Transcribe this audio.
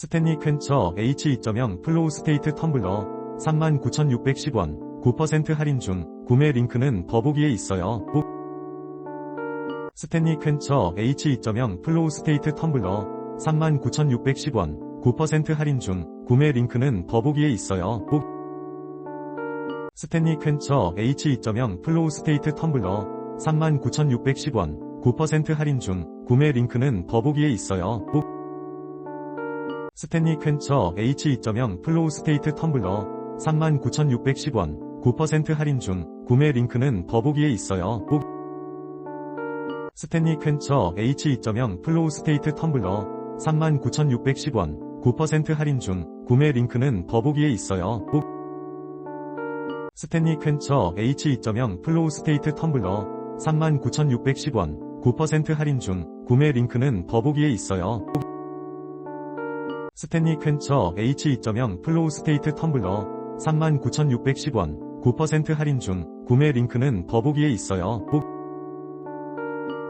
스탠리 퀸처 H2.0 플로우 스테이트 텀블러 39,610원 9% 할인 중 구매 링크는 더보기에 있어요. 꼭 스탠리 퀸처 H2.0 플로우 스테이트 텀블러 39,610원 9% 할인 중 구매 링크는 더보기에 있어요. 꼭 스탠리 퀸처 H2.0 플로우 스테이트 텀블러 39,610원 9% 할인 중 구매 링크는 더보기에 있어요. 꼭 스탠리 퀸처 H2.0 플로우 스테이트 텀블러 39,610원 9% 할인 중 구매 링크는 더보기에 있어요. 꼭 스탠리 퀸처 H2.0 플로우 스테이트 텀블러 39,610원 9% 할인 중 구매 링크는 더보기에 있어요. 꼭 스탠리 퀸처 H2.0 플로우 스테이트 텀블러 39,610원 9% 할인 중 구매 링크는 더보기에 있어요. 꼭 스탠리 퀸처 H2.0 플로우 스테이트 텀블러 39,610원 9% 할인 중 구매 링크는 더보기에 있어요. 꼭